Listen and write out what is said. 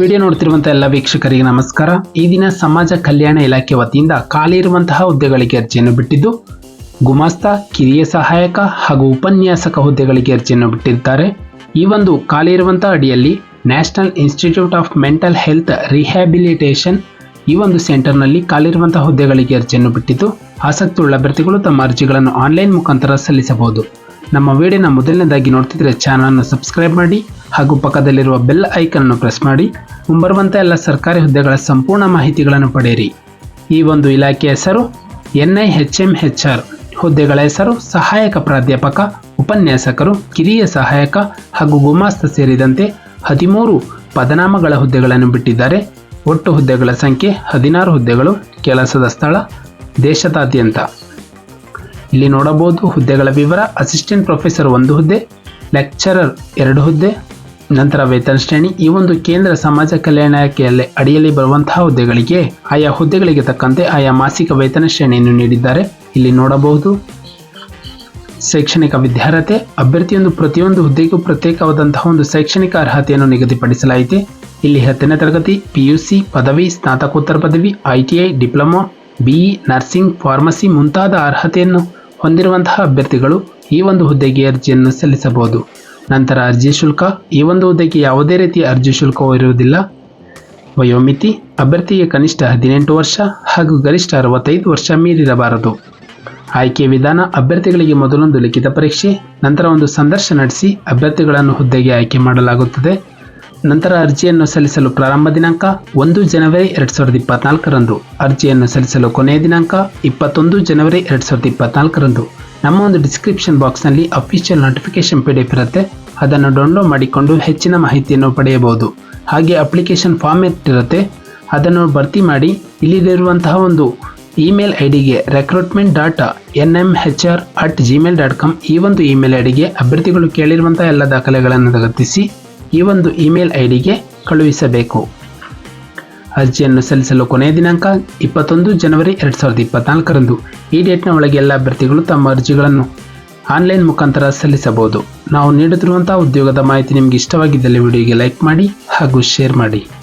Video ನೋಡ್ತಿರುವಂತಹ ಎಲ್ಲ ವೀಕ್ಷಕರಿಗೆ ನಮಸ್ಕಾರ. ಈ ದಿನ ಸಮಾಜ ಕಲ್ಯಾಣ ಇಲಾಖೆ ವತಿಯಿಂದ ಖಾಲಿ ಇರುವಂತಹ ಹುದ್ದೆಗಳಿಗೆ ಅರ್ಜಿಯನ್ನು ಬಿಟ್ಟಿದ್ದು, ಗುಮಾಸ್ತ, ಕಿರಿಯ ಸಹಾಯಕ ಹಾಗೂ ಉಪನ್ಯಾಸಕ ಹುದ್ದೆಗಳಿಗೆ ಅರ್ಜಿಯನ್ನು ಬಿಟ್ಟಿದ್ದಾರೆ. ಈ ಒಂದು ಖಾಲಿ ಇರುವಂತಹ ಅಡಿಯಲ್ಲಿ national institute of mental health rehabilitation ಈ ಒಂದು ಸೆಂಟರ್ನಲ್ಲಿ ಖಾಲಿರುವಂತಹ ಹುದ್ದೆಗಳಿಗೆ ಅರ್ಜಿಯನ್ನು ಬಿಟ್ಟಿದ್ದು, ಆಸಕ್ತಿ ಉಳ್ಳ ಅಭ್ಯರ್ಥಿಗಳು ತಮ್ಮ ಅರ್ಜಿಗಳನ್ನು ಆನ್ಲೈನ್ ಮುಖಾಂತರ ಸಲ್ಲಿಸಬಹುದು. ನಮ್ಮ ವಿಡಿಯೋನ ಮೊದಲನೇದಾಗಿ ನೋಡ್ತಿದ್ರೆ ಚಾನಲನ್ನು ಸಬ್ಸ್ಕ್ರೈಬ್ ಮಾಡಿ ಹಾಗೂ ಪಕ್ಕದಲ್ಲಿರುವ ಬೆಲ್ ಐಕನ್ ಅನ್ನು ಪ್ರೆಸ್ ಮಾಡಿ ಮುಂಬರುವಂಥ ಎಲ್ಲ ಸರ್ಕಾರಿ ಹುದ್ದೆಗಳ ಸಂಪೂರ್ಣ ಮಾಹಿತಿಗಳನ್ನು ಪಡೆಯಿರಿ. ಈ ಒಂದು ಇಲಾಖೆಯ ಹೆಸರು N I H M H R ಹುದ್ದೆಗಳ ಹೆಸರು ಸಹಾಯಕ ಪ್ರಾಧ್ಯಾಪಕ, ಉಪನ್ಯಾಸಕರು, ಕಿರಿಯ ಸಹಾಯಕ ಹಾಗೂ ಗುಮಾಸ್ತ ಸೇರಿದಂತೆ ಹದಿಮೂರು ಪದನಾಮಗಳ ಹುದ್ದೆಗಳನ್ನು ಬಿಟ್ಟಿದ್ದಾರೆ. ಒಟ್ಟು ಹುದ್ದೆಗಳ ಸಂಖ್ಯೆ ಹದಿನಾರು ಹುದ್ದೆಗಳು ಕೆಲಸದ ಸ್ಥಳ ದೇಶದಾದ್ಯಂತ. ಇಲ್ಲಿ ನೋಡಬಹುದು ಹುದ್ದೆಗಳ ವಿವರ. ಅಸಿಸ್ಟೆಂಟ್ ಪ್ರೊಫೆಸರ್ ಒಂದು ಹುದ್ದೆ, ಲೆಕ್ಚರರ್ ಎರಡು ಹುದ್ದೆ ನಂತರ ವೇತನ ಶ್ರೇಣಿ ಈ ಒಂದು ಕೇಂದ್ರ ಸಮಾಜ ಕಲ್ಯಾಣ ಇಲಾಖೆಯಲ್ಲಿ ಅಡಿಯಲ್ಲಿ ಬರುವಂತಹ ಹುದ್ದೆಗಳಿಗೆ ಆಯಾ ಹುದ್ದೆಗಳಿಗೆ ತಕ್ಕಂತೆ ಆಯಾ ಮಾಸಿಕ ವೇತನ ಶ್ರೇಣಿಯನ್ನು ನೀಡಿದ್ದಾರೆ. ಇಲ್ಲಿ ನೋಡಬಹುದು ಶೈಕ್ಷಣಿಕ ವಿದ್ಯಾರ್ಹತೆ, ಅಭ್ಯರ್ಥಿಯೊಂದು ಪ್ರತಿಯೊಂದು ಹುದ್ದೆಗೂ ಪ್ರತ್ಯೇಕವಾದಂತಹ ಒಂದು ಶೈಕ್ಷಣಿಕ ಅರ್ಹತೆಯನ್ನು ನಿಗದಿಪಡಿಸಲಾಯಿತು. ಇಲ್ಲಿ ಹತ್ತನೇ ತರಗತಿ, ಪಿಯುಸಿ, ಪದವಿ, ಸ್ನಾತಕೋತ್ತರ ಪದವಿ, ITI, diploma, BE, nursing, pharmacy ಮುಂತಾದ ಅರ್ಹತೆಯನ್ನು ಹೊಂದಿರುವಂತಹ ಅಭ್ಯರ್ಥಿಗಳು ಈ ಒಂದು ಹುದ್ದೆಗೆ ಅರ್ಜಿಯನ್ನು ಸಲ್ಲಿಸಬಹುದು. ನಂತರ ಅರ್ಜಿ ಶುಲ್ಕ. ಈ ಒಂದು ಹುದ್ದೆಗೆ ಯಾವುದೇ ರೀತಿಯ ಅರ್ಜಿ ಶುಲ್ಕವೂ ಇರುವುದಿಲ್ಲ. ವಯೋಮಿತಿ, ಅಭ್ಯರ್ಥಿಗೆ ಕನಿಷ್ಠ ಹದಿನೆಂಟು ವರ್ಷ ಹಾಗೂ ಗರಿಷ್ಠ ಅರವತ್ತೈದು ವರ್ಷ ಮೀರಿರಬಾರದು. ಆಯ್ಕೆ ವಿಧಾನ, ಅಭ್ಯರ್ಥಿಗಳಿಗೆ ಮೊದಲೊಂದು ಲಿಖಿತ ಪರೀಕ್ಷೆ, ನಂತರ ಒಂದು ಸಂದರ್ಶನ ನಡೆಸಿ ಅಭ್ಯರ್ಥಿಗಳನ್ನು ಹುದ್ದೆಗೆ ಆಯ್ಕೆ ಮಾಡಲಾಗುತ್ತದೆ. ನಂತರ ಅರ್ಜಿಯನ್ನು ಸಲ್ಲಿಸಲು ಪ್ರಾರಂಭ ದಿನಾಂಕ ಒಂದು ಜನವರಿ ಎರಡು ಸಾವಿರದ ಇಪ್ಪತ್ನಾಲ್ಕರಂದು. ಅರ್ಜಿಯನ್ನು ಸಲ್ಲಿಸಲು ಕೊನೆಯ ದಿನಾಂಕ ಇಪ್ಪತ್ತೊಂದು ಜನವರಿ ಎರಡು ಸಾವಿರದ ಇಪ್ಪತ್ನಾಲ್ಕರಂದು. ನಮ್ಮ ಒಂದು ಡಿಸ್ಕ್ರಿಪ್ಷನ್ ಬಾಕ್ಸ್ನಲ್ಲಿ ಅಫಿಷಿಯಲ್ ನೋಟಿಫಿಕೇಶನ್ ಪಿ ಡಿ ಇರುತ್ತೆ. ಅದನ್ನು ಡೌನ್ಲೋಡ್ ಮಾಡಿಕೊಂಡು ಹೆಚ್ಚಿನ ಮಾಹಿತಿಯನ್ನು ಪಡೆಯಬಹುದು. ಹಾಗೆ ಅಪ್ಲಿಕೇಶನ್ ಫಾರ್ಮೆಟ್ ಇರುತ್ತೆ. ಅದನ್ನು ಭರ್ತಿ ಮಾಡಿ ಇಲ್ಲಿರುವಂತಹ ಒಂದು ಇಮೇಲ್ ಐ ಡಿಗೆ recruitment dot N M H R at Gmail dot com ಈ ಒಂದು ಇಮೇಲ್ ಐ ಡಿಗೆ ಅಭ್ಯರ್ಥಿಗಳು ಕೇಳಿರುವಂತಹ ಎಲ್ಲ ದಾಖಲೆಗಳನ್ನು ಲಗತ್ತಿಸಿ ಈ ಒಂದು ಇಮೇಲ್ ಐ ಡಿಗೆ ಕಳುಹಿಸಬೇಕು. ಅರ್ಜಿಯನ್ನು ಸಲ್ಲಿಸಲು ಕೊನೆಯ ದಿನಾಂಕ ಇಪ್ಪತ್ತೊಂದು ಜನವರಿ ಎರಡು ಸಾವಿರದ ಇಪ್ಪತ್ನಾಲ್ಕರಂದು. ಈ ಡೇಟ್ನ ಒಳಗೆ ಎಲ್ಲ ಅಭ್ಯರ್ಥಿಗಳು ತಮ್ಮ ಅರ್ಜಿಗಳನ್ನು ಆನ್ಲೈನ್ ಮುಖಾಂತರ ಸಲ್ಲಿಸಬಹುದು. ನಾವು ನೀಡುತ್ತಿರುವಂತಹ ಉದ್ಯೋಗದ ಮಾಹಿತಿ ನಿಮಗೆ ಇಷ್ಟವಾಗಿದ್ದಲ್ಲಿ ವಿಡಿಯೋಗೆ ಲೈಕ್ ಮಾಡಿ ಹಾಗೂ ಶೇರ್ ಮಾಡಿ.